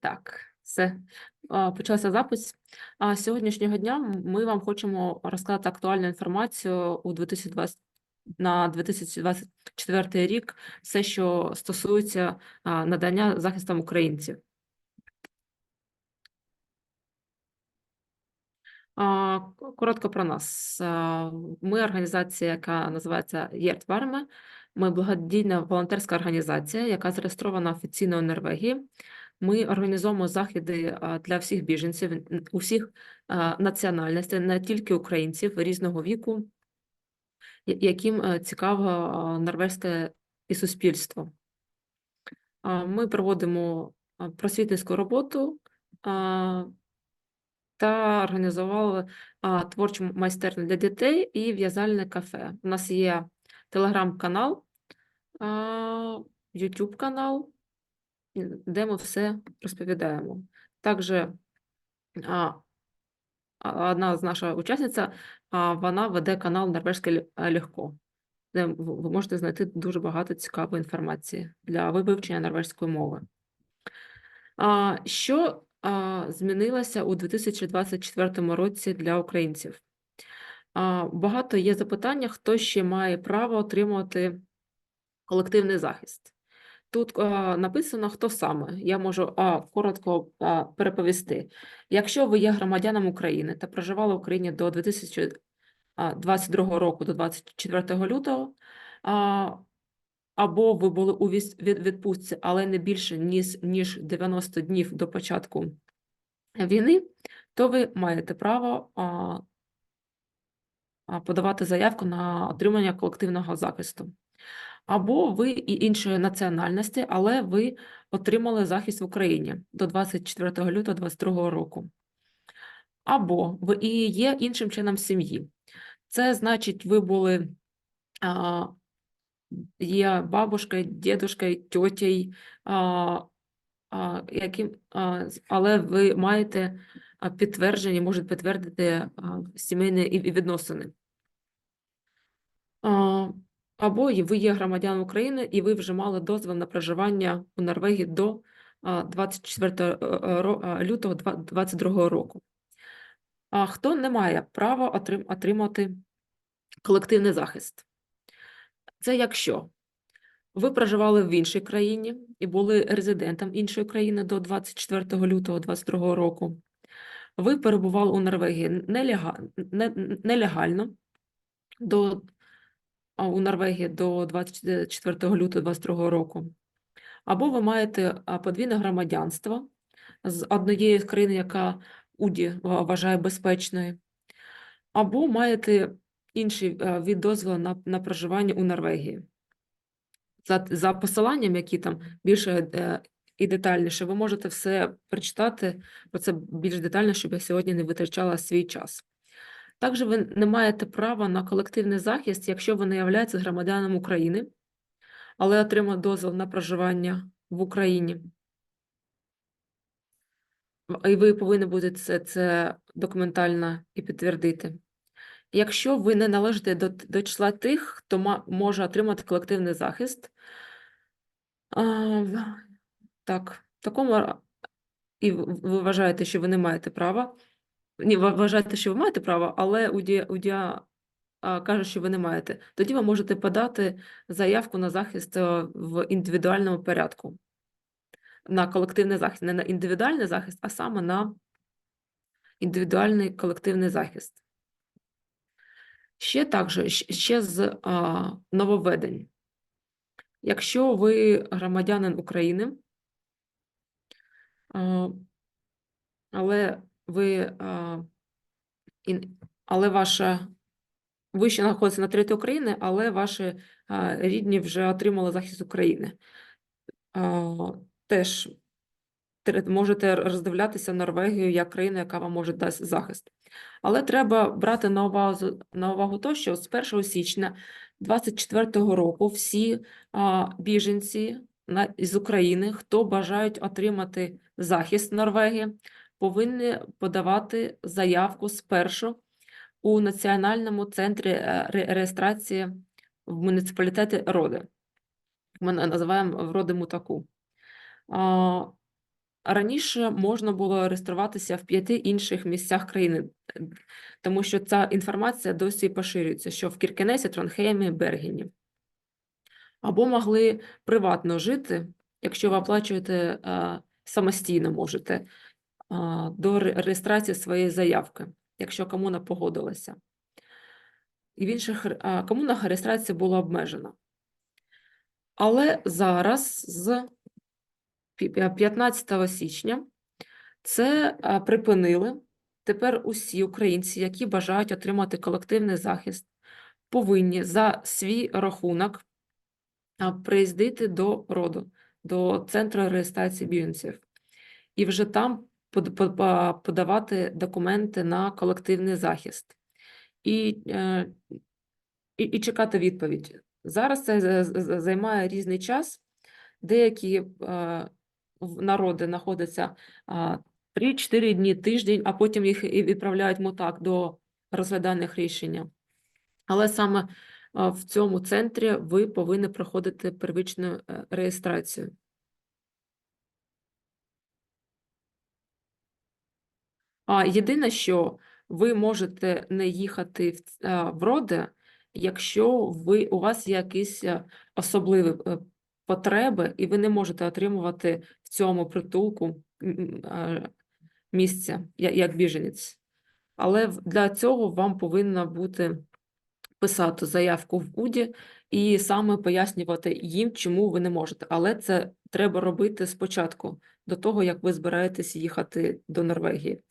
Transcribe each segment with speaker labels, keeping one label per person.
Speaker 1: Так, все. Почався запис. А сьогоднішнього дня ми вам хочемо розказати актуальну інформацію у 2020 на 2024 рік, все, що стосується надання захистом українців. Коротко про нас. Ми організація, яка називається ЄРТ Варме. Ми благодійна волонтерська організація, яка зареєстрована офіційно у Норвегії. Ми організовуємо заходи для всіх біженців, усіх національностей, не тільки українців різного віку, яким е, цікаво норвезьке і суспільство. Ми проводимо просвітницьку роботу та організували творчу майстерню для дітей і в'язальне кафе. У нас є телеграм-канал, YouTube канал, де ми все розповідаємо. Також одна з наша учасниця, вона веде канал Норвежське Легко, де ви можете знайти дуже багато цікавої інформації для вивчення норвежської мови. Що змінилося у 2024 році для українців? Багато є запитання, хто ще має право отримувати колективний захист. Тут а, написано, хто саме. Я можу а, коротко а, переповісти. Якщо ви є громадяном України та проживали в Україні до 2022 року, до 24 лютого, а, або ви були у відпустці, але не більше ніж, ніж 90 днів до початку війни, то ви маєте право а, подавати заявку на отримання колективного захисту. Або ви і іншої національності, але ви отримали захист в Україні до 24 лютого 2022 року. Або ви і є іншим членом сім'ї. Це значить, ви були а, є бабушкою, дідушкою, тьотєю, а, а, яким, а, але ви маєте а, підтверджені, можуть підтвердити а, сімейні відносини. Або ви є громадян України, і ви вже мали дозвіл на проживання у Норвегії до 24 лютого 2022 року. А хто не має права отримати колективний захист? Це якщо ви проживали в іншій країні і були резидентом іншої країни до 24 лютого 2022 року. Ви перебували у Норвегії нелегально до, у Норвегії до 24 лютого 2022 року. Або ви маєте подвійне громадянство з однієї з країн, яка УДІ вважає безпечною, або маєте інший від дозволу на, на проживання у Норвегії. За, за посиланням, які там більше е, і детальніше, ви можете все прочитати про це більш детально, щоб я сьогодні не витрачала свій час. Також ви не маєте права на колективний захист, якщо ви не являєтеся громадянином України, але отримали дозвіл на проживання в Україні. І ви повинні будете це, це документально і підтвердити. Якщо ви не належите до, до числа тих, хто може отримати колективний захист, а, так, такому і ви вважаєте, що ви не маєте права. Ні, ви вважаєте, що ви маєте право, але УДІ, УДІА а, каже, що ви не маєте. Тоді ви можете подати заявку на захист е, в індивідуальному порядку. На колективний захист, не на індивідуальний захист, а саме на індивідуальний колективний захист. Ще також, ще з а, нововведень. Якщо ви громадянин України, а, але ви, а, але ваша, ви ще знаходитеся на території України, але ваші рідні вже отримали захист України. Теж можете роздивлятися Норвегію як країну, яка вам може дасть захист. Але треба брати на увагу, на увагу то, що з 1 січня 2024 року всі біженці на, з України, хто бажають отримати захист Норвегії, повинні подавати заявку спершу у Національному центрі е, реєстрації в муніципалітеті Роди. Ми називаємо в Роди Мутаку. Раніше можна було реєструватися в п'яти інших місцях країни, е, тому що ця інформація досі поширюється, що в Кіркенесі, Тронхеймі, Бергені. Або могли приватно жити, якщо ви оплачуєте самостійно можете до реєстрації своєї заявки, якщо комуна погодилася. І в інших комунах реєстрація була обмежена. Але зараз з е, 15 січня це припинили. Тепер усі українці, які бажають отримати колективний захист, повинні за свій рахунок приїздити до роду, до центру реєстрації біженців, і вже там подавати документи на колективний захист і, е, і, і чекати відповідь. Зараз це за- займає різний час. Деякі е, народи знаходяться а, 3-4 дні, тиждень, а потім їх і відправляють мотак до розгляданих рішення. Але саме в цьому центрі ви повинні проходити первичну е, реєстрацію. Єдине, що ви можете не їхати в, роди, якщо ви, у вас є якісь е, особливі е, потреби, і ви не можете отримувати в цьому притулку місця як біженець. Але для цього вам повинна бути писати заявку в УДІ і саме пояснювати їм, чому ви не можете. Але це треба робити спочатку, до того, як ви збираєтесь їхати до Норвегії.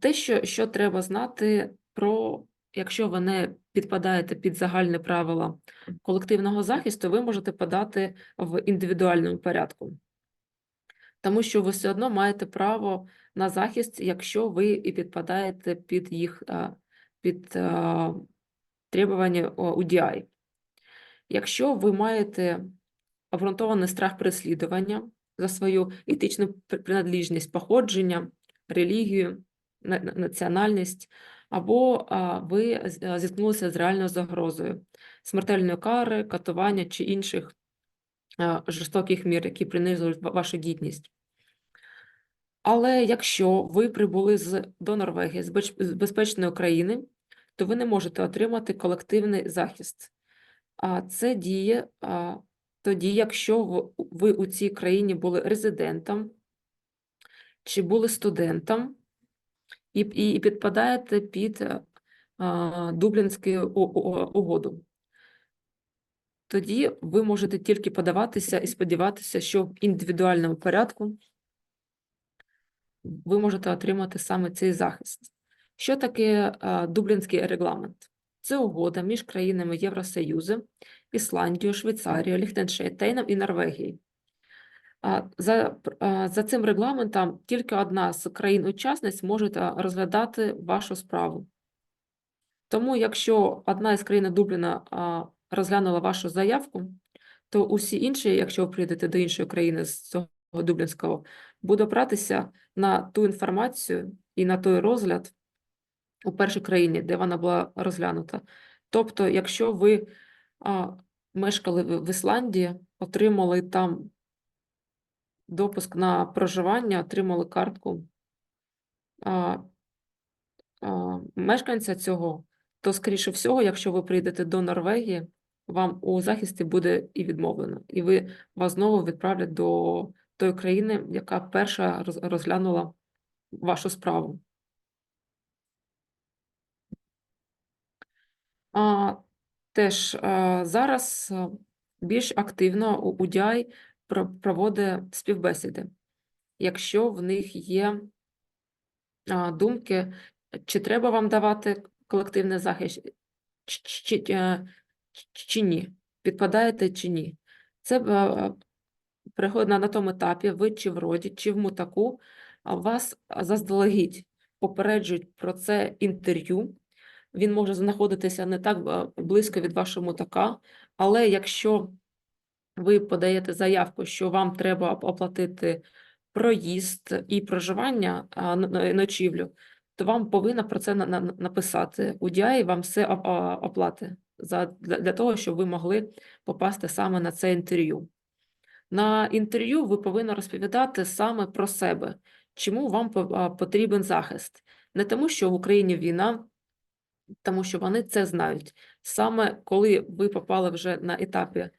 Speaker 1: Те, що, що треба знати про, якщо ви не підпадаєте під загальні правила колективного захисту, ви можете подати в індивідуальному порядку. Тому що ви все одно маєте право на захист, якщо ви і підпадаєте під їх під требування UDI. Якщо ви маєте обґрунтований страх переслідування за свою етичну пр- приналежність, походження, релігію, на- на- національність, або ви зіткнулися з реальною загрозою смертельної кари, катування чи інших жорстоких мір, які принижують вашу гідність. Але якщо ви прибули з, до Норвегії з безпечної країни, то ви не можете отримати колективний захист. А це діє тоді, якщо ви у цій країні були резидентом чи були студентом і, і, і підпадаєте під е, а, Дублінську угоду. Тоді ви можете тільки подаватися і сподіватися, що в індивідуальному порядку ви можете отримати саме цей захист. Що таке а, Дублінський регламент? Це угода між країнами Євросоюзу, Ісландією, Швейцарією, Ліхтенштейном і Норвегією. За, за цим регламентом тільки одна з країн-учасниць може розглядати вашу справу. Тому, якщо одна із країн Дубліна розглянула вашу заявку, то усі інші, якщо ви прийдете до іншої країни з цього Дублінського, буде опиратися на ту інформацію і на той розгляд у першій країні, де вона була розглянута. Тобто, якщо ви мешкали в Ісландії, отримали там допуск на проживання, отримали картку а, а, мешканця цього, то, скоріше всього, якщо ви прийдете до Норвегії, вам у захисті буде і відмовлено, і ви вас знову відправлять до тої країни, яка перша розглянула вашу справу. А, теж а, зараз більш активно у UDI проводить співбесіди, якщо в них є думки, чи треба вам давати колективний захист, чи, чи, е, ні, підпадаєте чи ні. Це е, приходить на, тому етапі, ви чи в роді, чи в мутаку, вас заздалегідь попереджують про це інтерв'ю. Він може знаходитися не так е, близько від вашого мутака, але якщо ви подаєте заявку, що вам треба оплатити проїзд і проживання, ночівлю, то вам повинна про це на- на- написати. UDI вам все оплати для того, щоб ви могли попасти саме на це інтерв'ю. На інтерв'ю ви повинні розповідати саме про себе, чому вам потрібен захист. Не тому, що в Україні війна, тому що вони це знають. Саме коли ви попали вже на етапі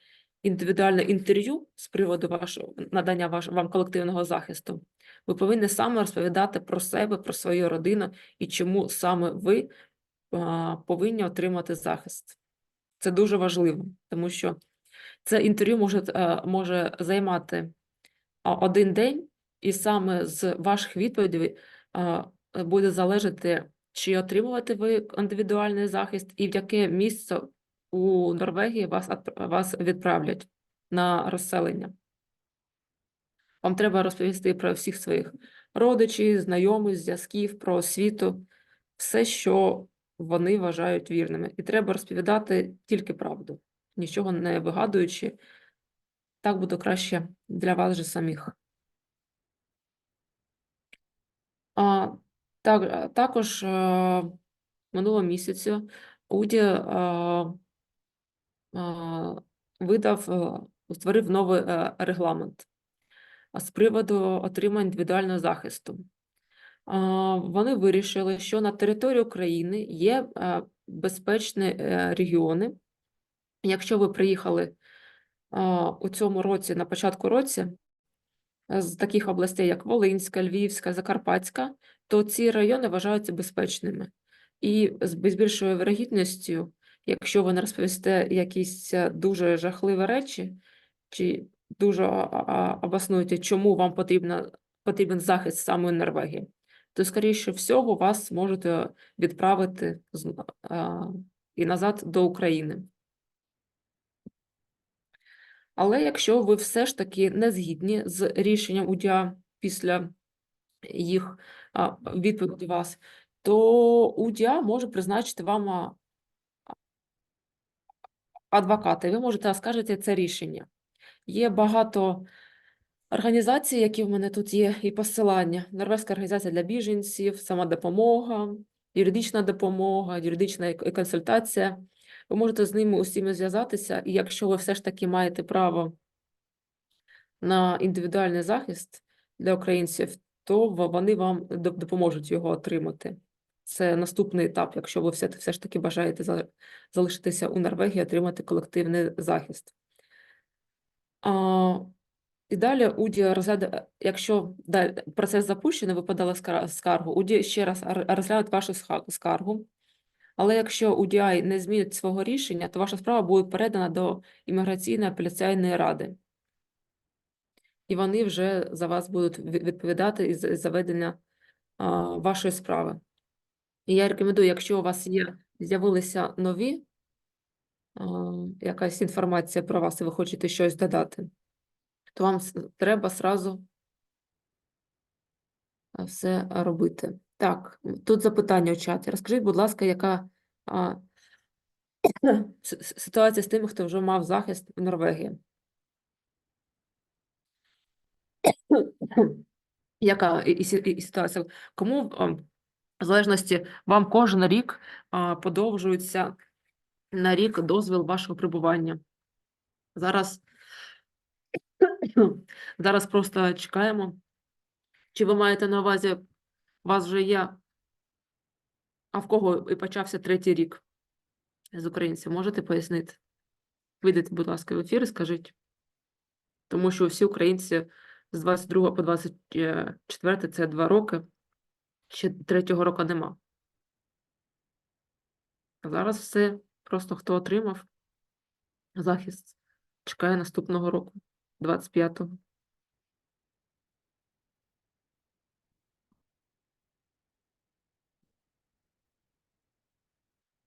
Speaker 1: індивідуальне інтерв'ю з приводу вашого надання ваш, вам колективного захисту, ви повинні саме розповідати про себе, про свою родину і чому саме ви а, повинні отримати захист. Це дуже важливо, тому що це інтерв'ю може, е, може займати один день, і саме з ваших відповідей буде залежати, чи отримувати ви індивідуальний захист, і в яке місце у Норвегії вас, вас відправлять на розселення. Вам треба розповісти про всіх своїх родичів, знайомих, зв'язків, про освіту, все, що вони вважають вірними. І треба розповідати тільки правду, нічого не вигадуючи. Так буде краще для вас же самих. А, так, також е, минулого місяця Уді е, е, видав, створив новий е, регламент з приводу отримання індивідуального захисту. Вони вирішили, що на території України є е, безпечні е, регіони. Якщо ви приїхали у цьому році, на початку році, з таких областей, як Волинська, Львівська, Закарпатська, то ці райони вважаються безпечними. І з бі- більшою вирогідністю, якщо ви не розповісте якісь е, дуже жахливі речі, чи дуже обоснуєте, чому вам потрібно, потрібен захист саме Норвегії, то, скоріше всього, вас можуть е, відправити і назад до України. Але якщо ви все ж таки не згідні з рішенням УДІА після їх відповіді вас, то УДІА може призначити вам а, адвоката, і ви можете оскаржити це рішення. Є багато організацій, які в мене тут є, і посилання. Норвезька організація для біженців, юридична допомога, юридична і і консультація. Ви можете з ними усіма зв'язатися, і якщо ви все ж таки маєте право на індивідуальний захист для українців, то вони вам допоможуть його отримати. Це наступний етап, якщо ви все, все ж таки бажаєте за- залишитися у Норвегії, отримати колективний захист. А, і далі УДІ розгляда, якщо далі процес запущений, ви подали скаргу, УДІ ще раз ар- вашу скаргу. Але якщо УДІ не змінить свого рішення, то ваша справа буде передана до імміграційної апеляційної ради. І вони вже за вас будуть відповідати із заведення вашої справи. І я рекомендую, якщо у вас є, з'явилися нові, а, якась інформація про вас, і ви хочете щось додати, то вам треба сразу все робити. Так, тут запитання у чаті. Розкажіть, будь ласка, яка а, ситуація з тими, хто вже мав захист в Норвегії? Яка і, і, і ситуація? Кому а, в залежності вам кожен рік подовжується на рік дозвіл вашого прибування? Зараз, зараз просто чекаємо. Чи ви маєте на увазі, у вас вже є, а в кого і почався третій рік з українців? Можете пояснити? Вийдіть, будь ласка, в ефір і скажіть. Тому що всі українці з 22 по 24 це два роки, ще третього року нема. Зараз все, просто хто отримав захист, чекає наступного року, 25-го.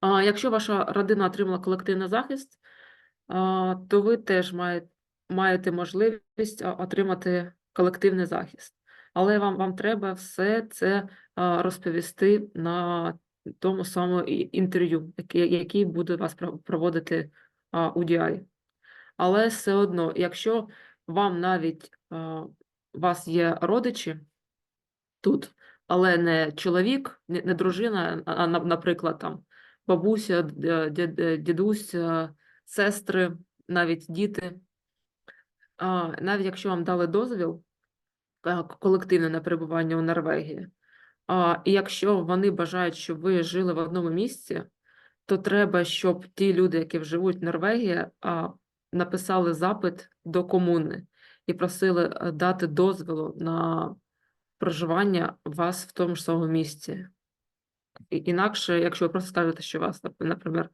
Speaker 1: А якщо ваша родина отримала колективний захист, то ви теж маєте, можливість отримати колективний захист. Але вам, вам треба все це розповісти на тому самому інтерв'ю, який, буде вас проводити а, UDI. Але все одно, якщо вам навіть у вас є родичі тут, але не чоловік, не, дружина, а, наприклад, там бабуся, дідусь, е, сестри, навіть діти. Навіть якщо вам дали дозвіл е, колективне на перебування у Норвегії, а, якщо вони бажають, щоб ви жили в одному місці, то треба, щоб ті люди, які живуть в Норвегії, написали запит до комуни і просили е, дати дозволу на проживання вас в тому ж самому місці. Інакше, якщо ви просто скажете, що у вас, наприклад,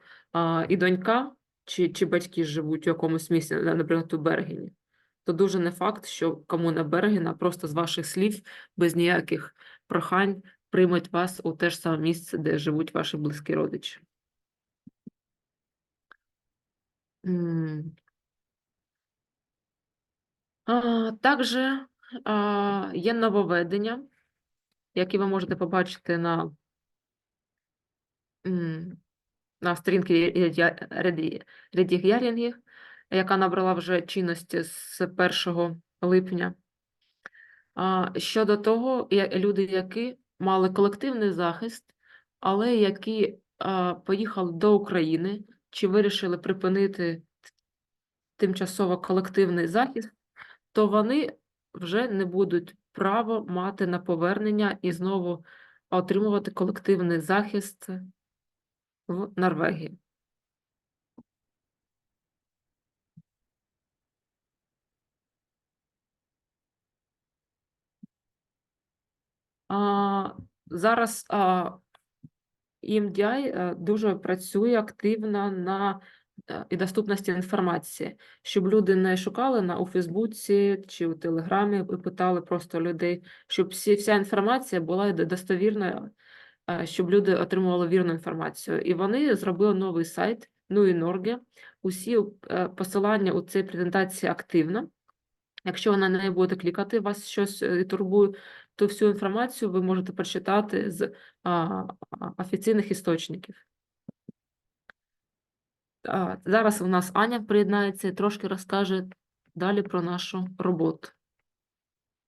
Speaker 1: і донька чи, чи батьки живуть у якомусь місці, наприклад, у Бергені, то дуже не факт, що комуна Бергена просто з ваших слів, без ніяких прохань, приймуть вас у те ж саме місце, де живуть ваші близькі родичі. А, Також є нововведення, які ви можете побачити на, на сторінці Редігярінгі, яка набрала вже чинності з 1 липня. Щодо того, люди, які мали колективний захист, але які поїхали до України чи вирішили припинити тимчасово колективний захист, то вони вже не будуть право мати на повернення і знову отримувати колективний захист в Норвегії. Зараз EMDI е, дуже працює активно на е, і доступності інформації, щоб люди не шукали на у Фейсбуці чи у Телеграмі і питали просто людей, щоб всі, вся інформація була достовірною, е, щоб люди отримували вірну інформацію. І вони зробили новий сайт Ну і Норге. Усі посилання у цій презентації активно. Якщо ви на неї будете клікати, вас щось е, турбує, то всю інформацію ви можете прочитати з а, офіційних істочників. А, Зараз у нас Аня приєднається і трошки розкаже далі про нашу роботу.